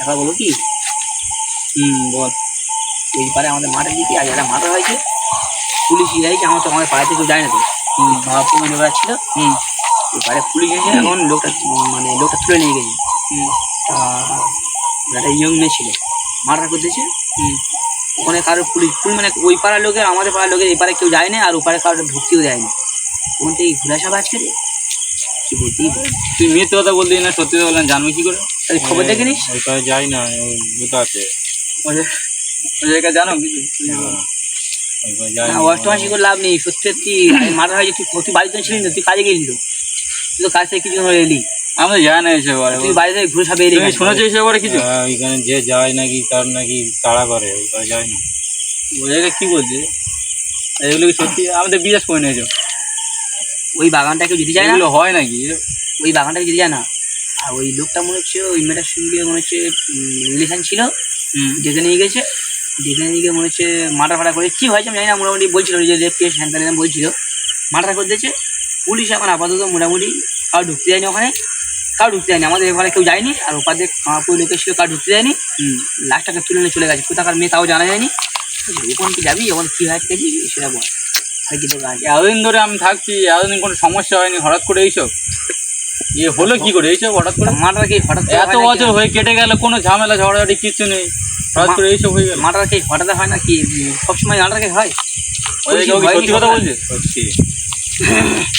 এবার বলো কি? হুম, বল। ওই পারে আমাদের মাঠের দিকে আজ একটা মাঠা হয়েছে। পুলিশ যাইছে আমার তো আমাদের পাড়াতে কেউ যায় না তো। হুম, বাবা নেবার ছিল হুম পারে পুলিশ এসে এখন লোকটা মানে লোকটা তুলে নিয়ে গেছে। হুম একটা ইয়ং মেয়ে ছিল। মার্ডার করতেছে হুম, ওখানে কারও পুলিশ পুলিশ মানে ওই পাড়ার লোকের, আমাদের পাড়ার লোকের এই পাড়ে কেউ যায় না, আর ওপারে কারোর ঢুকতেও যায় না। ওখান থেকে ঘুরে আসা আজকে কি বলতেই তুই মিথ্যে কথা বললি না সত্যি কথা বললাম জানবি কি করে? তাই খবর দেখে নিস ওইটাই যাই না জায়গা জানো কিছু? ওইটাই যাই না। না অষ্টমাসি করে লাভ নেই সত্যি হয়েছে তুই তুই বাড়িতে ছিলি না তুই কাজে গেলি তো। তুই তো কাজ থেকে কিছু হয়ে এলি। আমরা না এসে তুই বাড়ি থেকে ঘুরে এলি তুমি শুনেছো এসে পরে কিছু? হ্যাঁ, ওইখানে যে যায় নাকি তার নাকি তাড়া করে যায় না। ওই জায়গায় কি বলছে? এগুলো কি সত্যি? আমাদের বিশ্বাস করে নিয়েছো। ওই বাগানটা কেউ যেতে যায় না? হয় নাকি? ওই বাগানটাকে যেতে যায় না? আর ওই লোকটা মনে হচ্ছে ওই মেয়েটার সঙ্গে মনে হচ্ছে রিলেশন ছিল। ডেকে নিয়ে গেছে। ডেকে নিয়ে গিয়ে মনে হচ্ছে মাটা ফাটা করে কী হয়েছে আমি জানি না মোটামুটি বলছিল যে রেপ কেস হ্যান ত্যান বলছিল। মাটা করে দিয়েছে। পুলিশ এখন আপাতত মোটামুটি কারও ঢুকতে যায়নি ওখানে। কারও ঢুকতে যায়নি আমাদের এখানে কেউ যায়নি। আর ওপার দিয়ে কামাপুর লোকের ছিল কাউ ঢুকতে যায়নি লাস্টটাকে তুলে নিয়ে চলে গেছে। কোথাকার মেয়ে তাও জানা যায়নি। ওখান কি যাবি ওখানে কী হয়েছে দেখি সেটা বল। এতদিন ধরে আমি থাকছি এতদিন কোনো সমস্যা হয়নি হঠাৎ করে এইসব। ইয়ে হলো কি করে এইসব হঠাৎ করে? মাটার কি হঠাৎ এত বছর হয়ে কেটে গেল কোনো ঝামেলা ঝগড়াঝাটি কিছু নেই। হঠাৎ করে এইসব হয়ে গেল। মাটার কি হঠাৎ হয় না কি সবসময় মাটার কি হয়? সত্যি কথা? বলছে? সত্যি।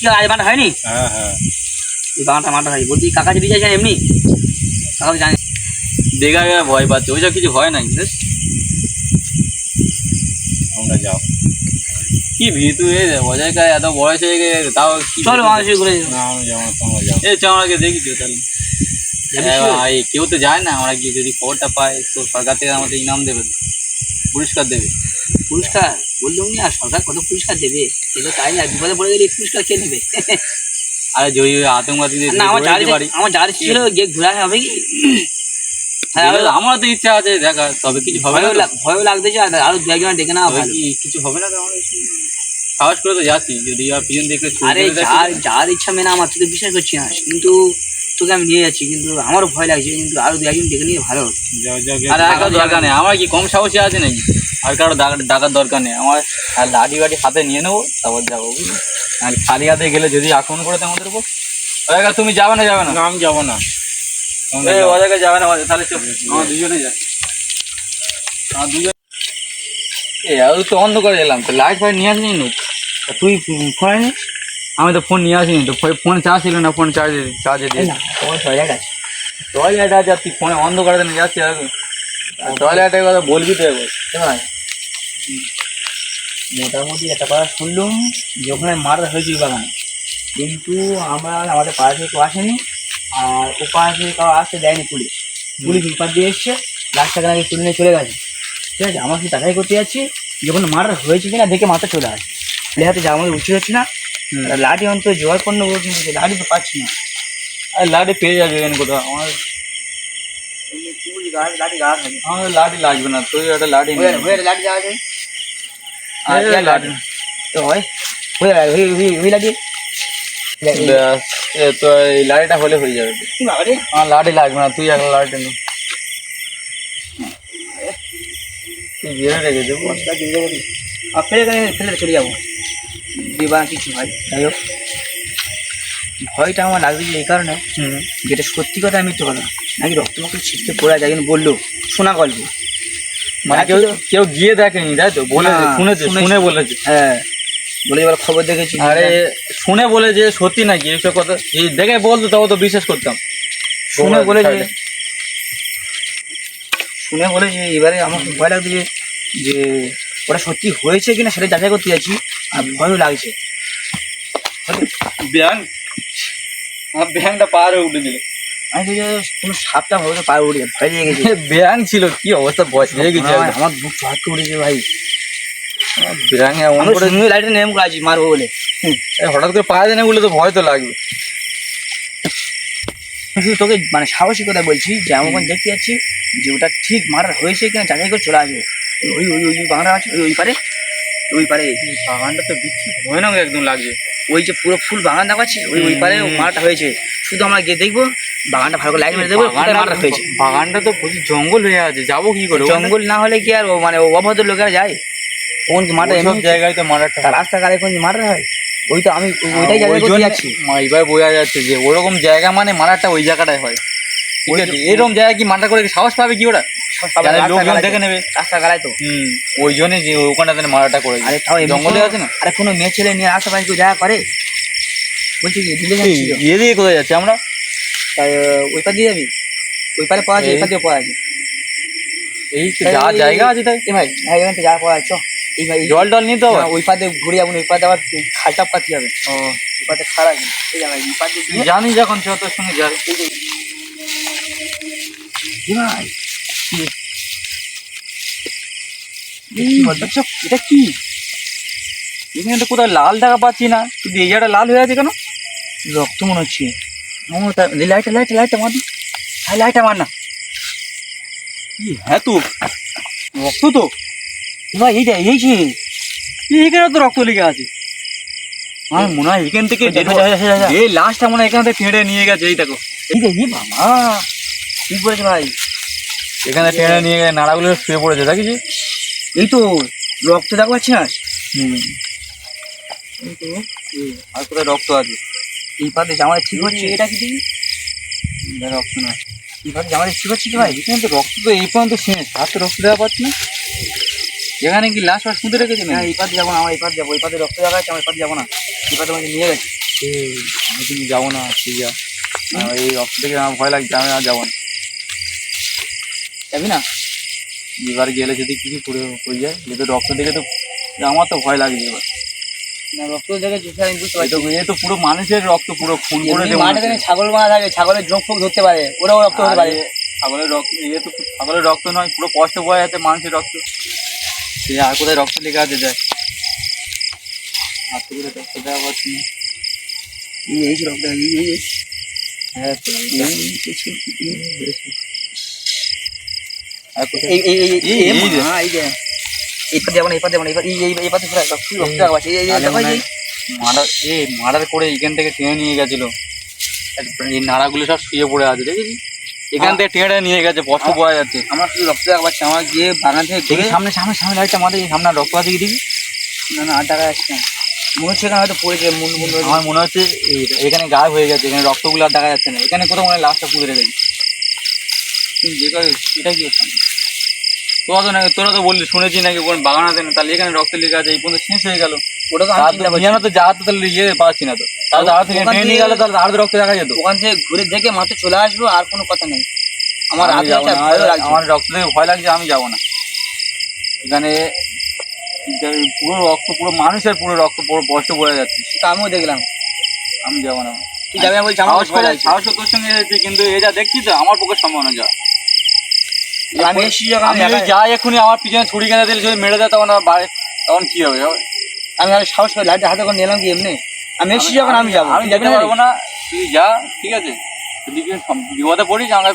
কি আজ মাটা হয়নি? হ্যাঁ হ্যাঁ। এই বাগানটা মাটা হয়। বলছি কাকা যদি চাইছেন এমনি? কাকা তো জানে। দেখা গেলে ভয় পাচ্ছে। ওইসব কিছু হয় বুঝিস? তোমরা যাও। কি ভিতু এ অজায়গায় এত বয়স হয়ে গেছে তাও চলো ভিতু? মানুষ ঘুরে না আমি দেখি তো তাহলে? এই কেউ তো যায় না আমরা গিয়ে যদি খবরটা পাই তো সরকার থেকে আমাদের ইনাম দেবে। পুরস্কার দেবে পুরস্কার বললাম না সরকার কত পুরস্কার দেবে সেটা তাই না বিপদে পড়ে গেলে পুরস্কার কে নেবে আরে যদি ওই আতঙ্কবাদীদের না আমার যার আমার যার ছিল গিয়ে ঘুরে হবে কি হ্যাঁ আমার তো ইচ্ছা আছে দেখা তবে কিছু হবে না? ভয়ও লাগতেছে আর আরও দু একজন ডেকে না কি কিছু হবে না তো সঙ্গে? সাহস করে তো যাচ্ছি যদি আর পিছন দেখলে আরে করে দেখি- যার যার ইচ্ছা মেনে আমার তুই তো বিশ্বাস করছি না কিন্তু তোকে আমি নিয়ে যাচ্ছি কিন্তু আমারও ভয় লাগছে কিন্তু আরও দু একজন ডেকে নিয়ে ভালো হতো। আর আর কারও দরকার নেই আমার কি কম সাহসী আছে নাকি? আর কারও ডাক- ডাকার দরকার নেই আমার আর লাঠি বাটি হাতে নিয়ে নেব তারপর যাব বুঝলি? আর খালি হাতে গেলে যদি আক্রমণ করে আমাদের উপর। জায়গায় তুমি যাবে না যাবে না? আমি যাব না। তোমরা এই, যাও। ও জায়গায় যাবে না তাহলে আমার দুজনে আমার দুজন এই আর তো অন্ধকারে এলাম তো লাইট ফাইট নিয়ে আসিনি তুই ফোন আনি আমি তো ফোন নিয়ে আসিনি তো ফোন চার্জ ছিল না ফোন চার্জে চার্জে দিয়ে না তোমার টয়লেট আছে টয়লেট আছে আর তুই ফোনে অন্ধকারে নিয়ে যাচ্ছি আর টয়লেটের কথা বলবি তো শোনাই মোটামুটি একটা কথা শুনলাম যে ওখানে মারা হয়েছে ওই বাগানে। কিন্তু আমরা আমাদের পাড়া থেকে কেউ আসেনি আর ওপার থেকে কাউ আসতে দেয়নি পুলিশ। পুলিশ উপার দিয়ে এসছে লাস্টটাকে নাকি তুলে নিয়ে চলে গেছে। ঠিক আছে আমরা কি তাকাই করতে যাচ্ছি যখন মারা হয়েছে কিনা দেখে মাথা চলে আসে। লেহাতে যা আমাদের উঠে যাচ্ছে না হুম। আর লাঠি অন্তত জোগাড় করল লাঠি তো পাচ্ছি না। আর লাঠি পেয়ে যাবে এখানে কোথাও আমার এমনি চুল গাছ লাঠি গাছ হবে আমার লাঠি লাগবে না তুই একটা লাঠি নিয়ে নে। হয়ে লাঠি যাওয়া আছে আর আর লাঠি। তো হয়। হয়ে ওই ওই ওই লাঠি। ব্যাস, এ তো এই লাঠিটা হলে হয়ে যাবে। কি বাবা রে আমার লাঠি লাগবে না তুই একটা লাঠি নে। তুই ঘিরে রেখে দেবো বস্তা দিয়ে দেবো কি? আর ফেলে গেলে ফেলে চলে যাব। দেবা কিছু হয়। যাই হোক ভয়টা আমার লাগবে যে এই কারণে যেটা সত্যি কথা মিথ্যে কথা নাকি রক্তমাকে ছিটতে পড়ে যায় বলল শোনা গল্প। মানে কেউ কেউ গিয়ে দেখেনি তাই তো? বলেছে না, শুনেছে শুনে বলেছে। হ্যাঁ বলে এবার খবর দেখেছি। আরে শুনে বলে যে সত্যি নাকি? এইসব কথা এই দেখে বলতো তবে তো বিশ্বাস করতাম। শুনে বলে যে শুনে বলে যে এবারে আমার ভয় লাগছে যে যে ওটা সত্যি হয়েছে কিনা সেটা যাচাই করতে যাচ্ছি। আর ভয়ও লাগছে। ব্যাং আমার ব্যাংটা পার হয়ে আমি তো যে কোনো সাপটা হয়তো পায়ে উঠে ভয় লেগে গেছে। ব্যাং ছিল কি অবস্থা? বয়স গেছে আমার- বুক উঠেছে ভাই। ব্যাং এমন আমি করে লাইটে নেম আছি মারবো বলে। হঠাৎ করে পা দেনে বলে তো ভয় তো লাগবে। শুধু তোকে মানে সাহসিকতা বলছি যে আমি ওখানে দেখতে যাচ্ছি যে ওটা ঠিক মারা হয়েছে কিনা যাচাই করে চলে আসবে। ওই ওই ওই ওই বাংলা আছে ওই ওই পারে। ওই পারে বাগানটা তো বিচ্ছি ভয়ানক একদম লাগছে। ওই যে পুরো ফুল বাগান দেখাচ্ছিস ওই ওই পারে মারাটা হয়েছে। শুধু আমরা গিয়ে দেখব বাগানটা ভালো করে লাইন মেরে দেবো মারাটা হয়েছে। বাগানটা তো প্রচুর জঙ্গল হয়ে আছে যাব কি করে? জঙ্গল না হলে কি আর ও মানে অভদ্র লোকেরা যায়? কোন মাঠে এমনি জায়গায় তো মারাটা তার রাস্তা কোন মারা হয়? ওই তো আমি ওইটাই জায়গা ওই করতে যাচ্ছি। এবার বোঝা যাচ্ছে যে ওরকম জায়গা মানে মারাটা ওই জায়গাটায় হয়। ঠিক আছে? এরকম জায়গায় কি মারটা করে সাহস পাবে কি ওরা? লোকজন দেখে নেবে। রাস্তা গালায় তো। ওই জন্য যে ওখানটাতে মারাটা করে আরে তাও জঙ্গলে কোনো- আছে না? আরে কোনো মেয়ে ছেলে নিয়ে আশেপাশে কেউ দেখা করে? বলছি কি দিলে এই, ইয়ে দিয়ে কোথায় যাচ্ছে আমরা? তাই আহ, ওই পার দিয়ে যাবি? ওই পারে পাওয়া যায় এই এই- পার দিয়ে পাওয়া যায় এই যা জায়গা আছে তাই। এই ভাই ভাই এখান থেকে যাওয়া পাওয়া যায় চ এই ভাই জল টল নিতে হবে ওই পার দিয়ে ঘুরে যাব ওই দিয়ে আবার খালটাপ কাটতে হবে। ও। ওই দিয়ে খাড়া এই জায়গায় গিয়ে যখন চ তোর সঙ্গে যাই এই যে ভাই। এটা কি? এখানে তো কোথাও লাল দেখা পাচ্ছি না। শুধু এই জায়গাটা লাল হয়ে আছে কেন? রক্ত মনে হচ্ছে। লাইটটা লাইটটা লাইটটা মার। ভাই লাইটটা মার না। হ্যাঁ তো? রক্ত তো? ভাই এইটা এই যে এখানে তো রক্ত লেগে আছে। আমার মনে হয় এখান থেকে। এই লাশটা মনে হয় এখান থেকে টেনে নিয়ে গেছে এই দেখো। এই যে বাবা। ঠিক বলেছে ভাই? এখানে টেনে নিয়ে গেছে নাড়াগুলো শুয়ে পড়েছে দেখিস এই তো রক্ত দেখতে পাচ্ছি না? হুম। এই তো, আর কোথায় রক্ত আছে? এই পাতে জামাটা ঠিক হচ্ছে? এটা কি দেখি দেখ রক্ত না। এই পাতে জামাটা ঠিক হচ্ছে কি ভাই? এখানে তো রক্ত তো এই পর্যন্ত শেষ। আর তো রক্ত দেওয়া পাচ্ছি না। এখানে কি লাশ ফাশ পুঁতে রেখেছে না এই পাতে যাব না আমার এই পাতে যাব। এই পাতে রক্ত দেখা যাচ্ছে আমার এই পাতে যাব না। এই পাতে আমাকে নিয়ে গেছে। আমি কিন্তু যাব না ঠিক আছে। এই রক্ত থেকে আমার ভয় লাগছে আমি আর যাব না। যাবি না? এবার গেলে যদি কিছু করে হয়ে যায়? যেহেতু রক্ত দেখে তো আমার তো ভয় লাগছে এবার। না রক্ত দেখে এ তো পুরো মানুষের রক্ত পুরো খুন করে মাঠে দেখে ছাগল মারা থাকে ছাগলের ফোক ধরতে পারে ওরাও রক্ত হতে পারে। ছাগলের রক্ত ইয়ে তো ছাগলের রক্ত নয় পুরো কষ্ট বয়ে যাচ্ছে মানুষের রক্ত। সে আর কোথায় রক্ত লেগে আছে আর তো কোথায় রক্ত দেওয়া পাচ্ছি না। এই এই রক্ত এই এই এই হ্যাঁ এই, এই, এই, এই, এই, যে। পাতে যাব না এই যাব না এই এই এই পুরো রক্ত রক্ত দেখা এই এই দেখো এই মার্ডার মার্ডার করে এখান থেকে টেনে নিয়ে গেছিল এই নাড়াগুলো সব শুয়ে পড়ে আছে দেখেছি এখান থেকে টেনে নিয়ে গেছে কষ্ট পাওয়া যাচ্ছে আমার শুধু রক্ত দেখা পাচ্ছি আমার গিয়ে বাগান থেকে দেখি সামনে সামনে সামনে লাইটটা মাথায় সামনে রক্ত আছে কি দেখি না না আর দেখা যাচ্ছে না মনে হচ্ছে এখানে হয়তো পড়েছে মুন্ডু মুন্ডু আমার মনে হচ্ছে এই- এখানে গায়েব হয়ে গেছে এখানে রক্তগুলো আর দেখা যাচ্ছে না এখানে কোথাও মনে হয় লাশটা পুঁতে রেখেছি এটা কি হচ্ছে তোরা তো নাকি তোরা তো বললি শুনেছি নাকি কোন বাগান আছে না তাহলে এখানে রক্ত লেগে আছে এই পর্যন্ত শেষ হয়ে গেল। ওটা তো আমি চিন্তা তো করছি। নিয়ে তো যাওয়ার তো তাহলে ইয়ে পাচ্ছি না তো। তাহলে যাওয়ার থেকে ওখান নিয়ে গেলে তাহলে আর রক্ত দেখা যেত। ওখান থেকে ঘুরে দেখে মাত্র চলে আসব আর কোনো কথা নেই। আমার আমার রক্ত দেখে ভয় লাগছে আমি যাব না। এখানে পুরো রক্ত পুরো মানুষের পুরো রক্ত পুরো কষ্ট পড়ে যাচ্ছে। সেটা আমিও দেখলাম। আমি যাব না। তুই যাবি না বলছি আমার সাহস তোর সঙ্গে কিন্তু এটা দেখছি তো আমার পক্ষে সম্ভব না যা আমি এসেছি যখন আমি আমি যাই এখনই আমার পিছনে ছুরি কেনা দিলে যদি মেরে দেয় তখন আমার বাড়ি তখন কি হবে? আমি আর সাহস করে লাইটটা হাতে করে নিলাম কি এমনি? আমি এসেছি যখন আমি যাব আমি যাবি যেতে না পারব না। তুই যা ঠিক আছে? যদি বিপদে পড়িস আমাকে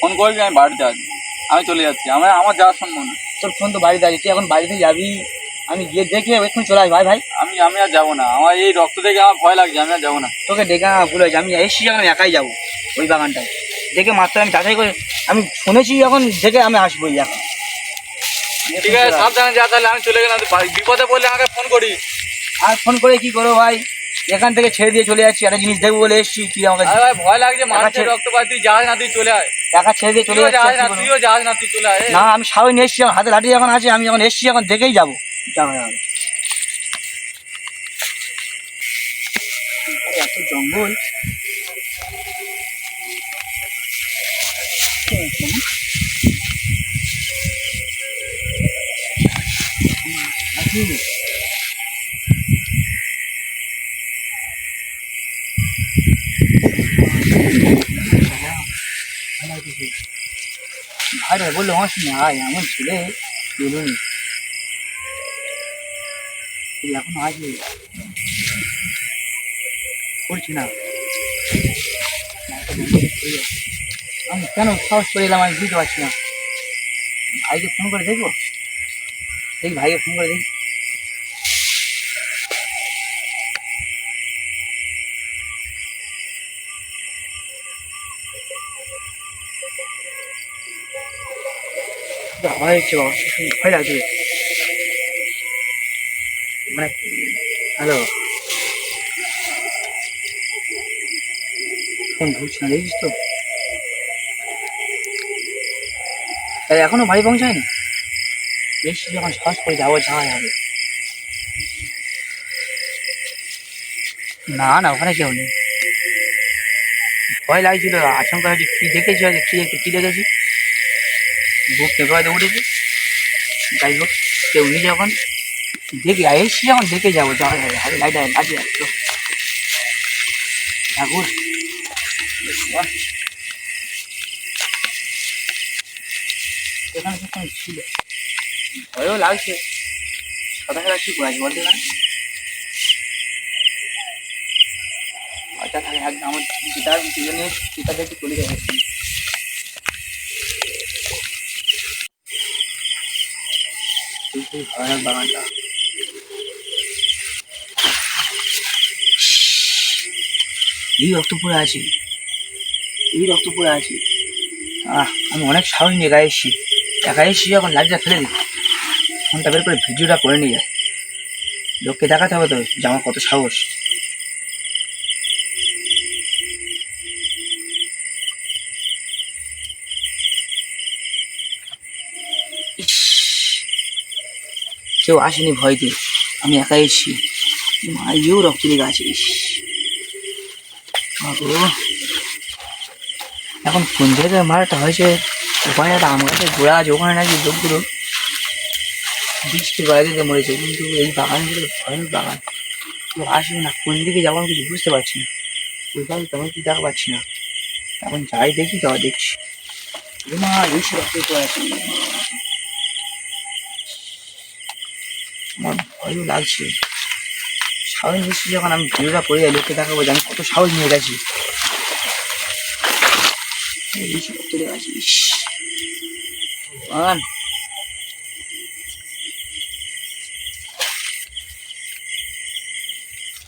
ফোন- করবি আমি বাড়িতে আছি আমি চলে যাচ্ছি। আমার আমার যাওয়ার সম্ভব না। তোর ফোন তো বাড়িতে আছে। তুই এখন বাড়িতে যাবি? আমি গিয়ে দেখে এক্ষুনি চলে আসবি। ভাই ভাই। আমি আমি আর যাব না। আমার এই রক্ত দেখে আমার ভয় লাগছে আমি আর যাব না। তোকে ডেকে আনা ভুল হয়েছে। আমি এসেছি যখন আমি একাই যাব ওই বাগানটায়। দেখে মাত্র আমি যাচাই করে আমি শুনেছি যখন দেখে আমি আসব এখন। ঠিক আছে সাবধানে যা তাহলে আমি চলে গেলাম। বিপদে পড়লে আমাকে ফোন করি। আর ফোন করে কি করব ভাই? এখান থেকে ছেড়ে দিয়ে চলে যাচ্ছি একটা জিনিস দেখব বলে এসেছি তুই আমাকে ভাই ভয় লাগছে মানুষের ছেড়ে- রক্ত পাই তুই যাস না তুই চলে আয়। একা ছেড়ে দিয়ে চলে যাচ্ছি না তুইও যাস না তুই চলে আয়। না আমি নিয়ে এসেছি আমার হাতে লাঠি যখন আছে আমি যখন এসেছি এখন দেখেই যাব। যাব যাব। আরে এত জঙ্গল ভাই রে বলল হাস না আয় এমন ছেলে বেলুনি তুই এখন আসবে করছি না আমি কেন সাহস করে এলাম আমি বুঝতে পারছি না। ভাইকে ফোন করে দেখব? দেখি, ভাইকে ফোন করে দেখি। হয়েছে বাবা ভয় লাগছে। মানে হ্যালো। ফোন ধরছি না, দেখিস তো? তাই এখনও বাড়ি পৌঁছায়নি? দেখছি যখন সাহস করে যাব যাওয়া যাবে না না, ওখানে কেউ নেই। ভয় লাগছিল আশঙ্কা হয়েছে। কি দেখেছি হয়তো কি দেখতে কি দেখেছি? বুক কেঁপে হয়তো উঠেছে। যাই হোক, কেউ নেই যখন। দেখে এসছি যখন, দেখে যাব। যাওয়া যাবে হাতে লাইট আছে তো ঠাকুর বাহ। এখানে যখন ছিল। ভয়ও লাগছে। সাদা সাদা কি করে আছে বলতে তাহলে একদম আমার গিটার নিয়ে গিটার চলে বাগানটা। এই রক্ত পড়ে আছে। এই রক্ত পড়ে আছে। আহ, আমি অনেক সাহস নিয়ে গায়ে এসছি। একা এসছি যখন লাইটটা ফেলে দিই ফোনটা বের করে ভিডিওটা করে নিয়ে যায় লোককে দেখাতে হবে তো যে আমার কত সাহস। কেউ আসেনি ভয় দিয়ে, আমি একা এসছি। মাইও রক্ত লেগে আছে এখন কোন জায়গায় মারাটা হয়েছে? ওখানে একটা আম গাছের গোড়া আছে, ওখানে নাকি লোকগুলো বৃষ্টি গড়া দিতে মরেছে, কিন্তু এই বাগানগুলো ভয়ানক বাগান। কেউ আসবে না, কোন দিকে যাব আমি কিছু বুঝতে পারছি না। ওইভাবে তেমন কিছু দেখা পাচ্ছি না। এখন যাই দেখি তাও দেখছি। মা, এই রক্ত আছে। আমার ভয়ও লাগছে। সাহস নিচ্ছি যখন আমি ভিডিওটা করে যাই, লোককে দেখাবো যে আমি কত সাহস নিয়ে গেছি। এই সব চলে গেছে ইস, ভগবান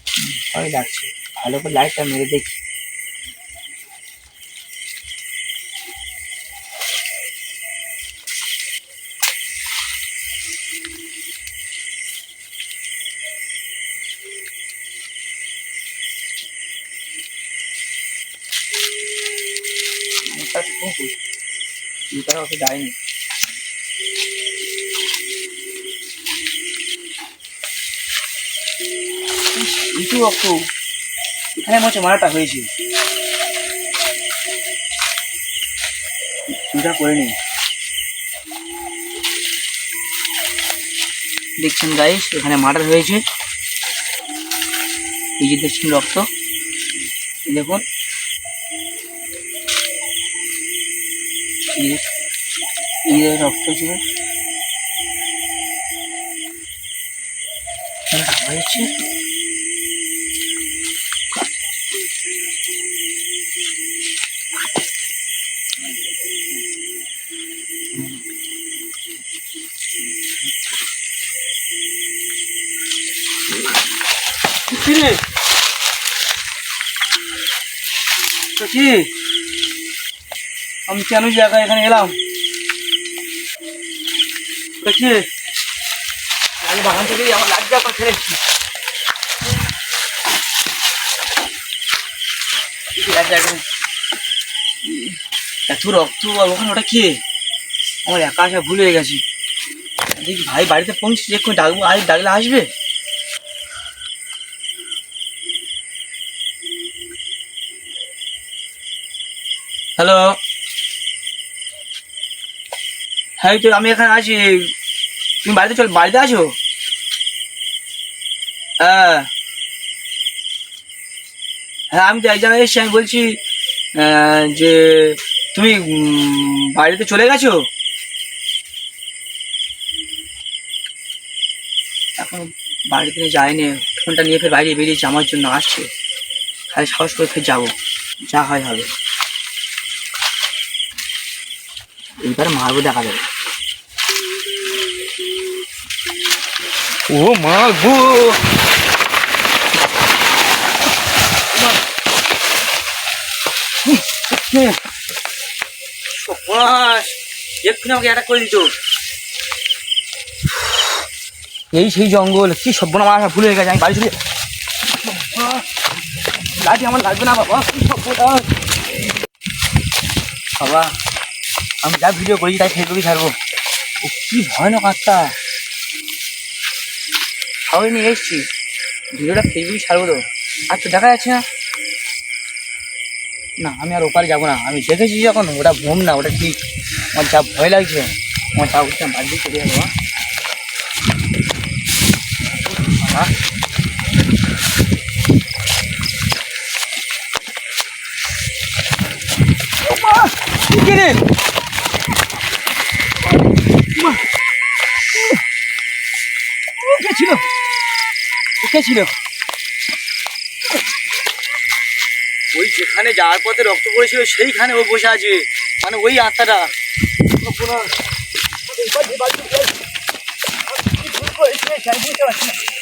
হুম, ভয় লাগছে ভালো করে লাইটটা মেরে দেখি তার পুকুর তারা ওকে দেয়নি ইটু অপু এখানে মনে হচ্ছে মারাটা হয়েছে। চুটা করে নেই দেখছেন গাইস এখানে মার্ডার হয়েছে। এই যে দেখছেন রক্ত। দেখুন। রক্ত ছিল। হয়েছে। তো কি? আমি কেন যে একা এখানে এলাম? তো কি? বাগান থেকেই আমার লাগবে যে জায়গায় ই- এত রক্ত, আর ওখানে ওটা কে? আমার একা আসা ভুল হয়ে গেছি। দেখি ভাই বাড়িতে পৌঁছেছে, এক্ষুনি ডাকবো, আজ ডাকলে আসবে? হ্যালো হ্যাঁ তো আমি এখানে আছি। তুমি বাড়িতে চল বাড়িতে আছো? হ্যাঁ। হ্যাঁ আমি তো এক জায়গায় এসেছি, আমি বলছি যে তুমি বাড়িতে চলে গেছো? এখন বাড়িতে যায়নি ফোনটা নিয়ে ফের বাইরে বেরিয়েছে, আমার জন্য আসছে। খালি সাহস করে ফের যাব। যা হয় হবে। এইবার মারবো দেখা যাবে। ও মা গো। সর্বনাশ এক্ষুনি আমাকে অ্যাটাক করে দিত। এই সেই জঙ্গল কি সভ্যনা আমার ভুল হয়ে গেছে আমি বাড়ি চলে লাঠি আমার লাগবে না বাবা কি সভ্যতা বাবা আমি যা ভিডিও করি তাই ফেসবুকে ছাড়বো। ও কি ভয়ানক আত্মা। সবাই নিয়ে এসছি। ভিডিওটা ফেসবুকে ছাড়বো তো। আর তো দেখা যাচ্ছে না? না, আমি আর ওপারে যাব না। আমি দেখেছি যখন, ওটা ভোম না, ওটা ঠিক। আমার যা ভয় লাগছে, আমার যা উঠছে বাদ দিয়ে চলে যাব হ্যাঁ কে রে কে ছিল? ওকে ছিল? ওই যেখানে যাওয়ার পথে রক্ত পড়েছিল সেইখানে ও বসে আছে। মানে ওই আত্মাটা। না